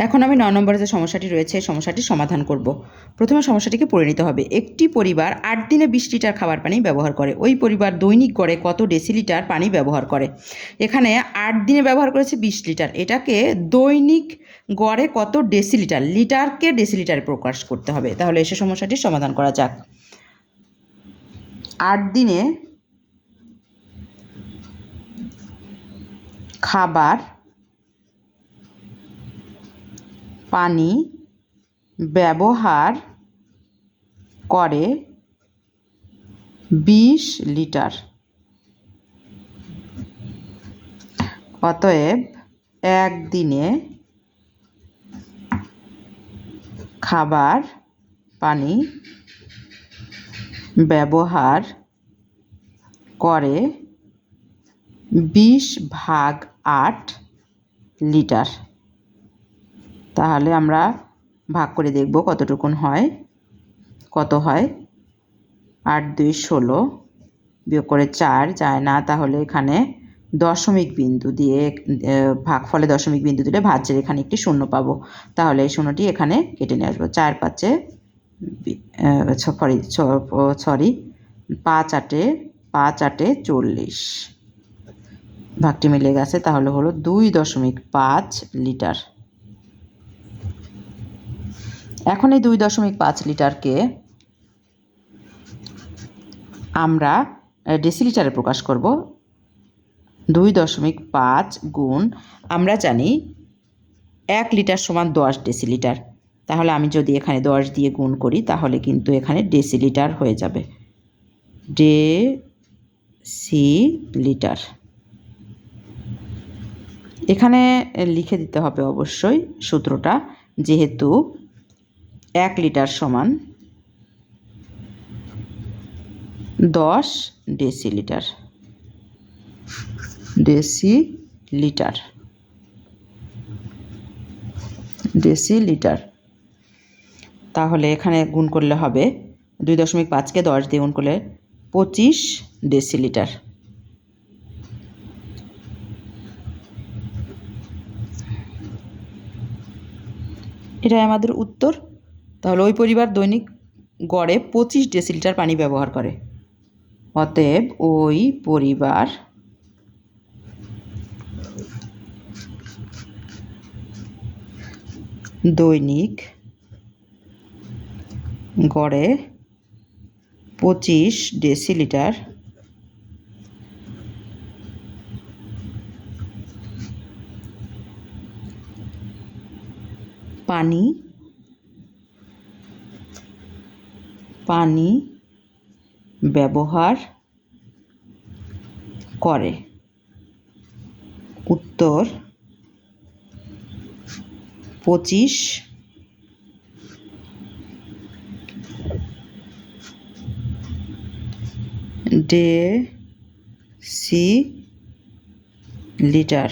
এখন আমি নয় নম্বরে যে সমস্যাটি রয়েছে এই সমস্যাটির সমাধান করব। প্রথমে সমস্যাটিকে পড়ে নিতে হবে। একটি পরিবার আট দিনে বিশ লিটার খাবার পানি ব্যবহার করে। ওই পরিবার দৈনিক গড়ে কত ডেসিলিটার পানি ব্যবহার করে? এখানে আট দিনে ব্যবহার করেছে বিশ লিটার। এটাকে দৈনিক গড়ে কত ডেসিলিটার? লিটারকে ডেসিলিটারে প্রকাশ করতে হবে। তাহলে এসে সমস্যাটির সমাধান করা যাক। আট দিনে খাবার পানি ব্যবহার করে বিশ লিটার। অতএব একদিনে খাবার পানি ব্যবহার করে বিশ ভাগ আট লিটার। তাহলে আমরা ভাগ করে দেখব কতটুকুন হয় কত হয়? আট দুই ষোলো বিয়োগ করে চার যায় না তাহলে এখানে দশমিক বিন্দু দিয়ে আহ, ভাগফলে দশমিক বিন্দু দিলে ভাজ্যের এখানে একটি শূন্য পাবো। তাহলে এই শূন্যটি এখানে কেটে নিয়ে আসব। চার পাঁচে সরি সরি পাঁচ আটে পাঁচ আটে চল্লিশ। ভাগটি মিলে গেছে তাহলে হলো দুই দশমিক পাঁচ লিটার। এখন এই দুই দশমিক পাঁচ লিটারকে আমরা ডেসিলিটারে প্রকাশ করব। দুই দশমিক পাঁচ গুণ, আমরা জানি এক লিটার সমান দশ ডেসিলিটার তাহলে আমি যদি এখানে দশ দিয়ে গুণ করি, তাহলে কিন্তু এখানে ডেসিলিটার হয়ে যাবে। ডে সি লিটার এখানে লিখে দিতে হবে অবশ্যই সূত্রটা, যেহেতু এক লিটার সমান দশ ডেসিলিটার। ডেসিলিটার। ডেসিলিটার। তাহলে এখানে গুণ করলে হবে দুই দশমিক পাঁচকে দশ দিয়ে গুণ করলে পঁচিশ ডেসিলিটার। এটাই আমাদের উত্তর। তাহলে ওই পরিবার দৈনিক গড়ে পঁচিশ ডেসিলিটার পানি ব্যবহার করে। অতএব ওই পরিবার দৈনিক গড়ে পঁচিশ ডেসিলিটার পানি পানি ব্যবহার করে। উত্তর পঁচিশ ডে সি লিটার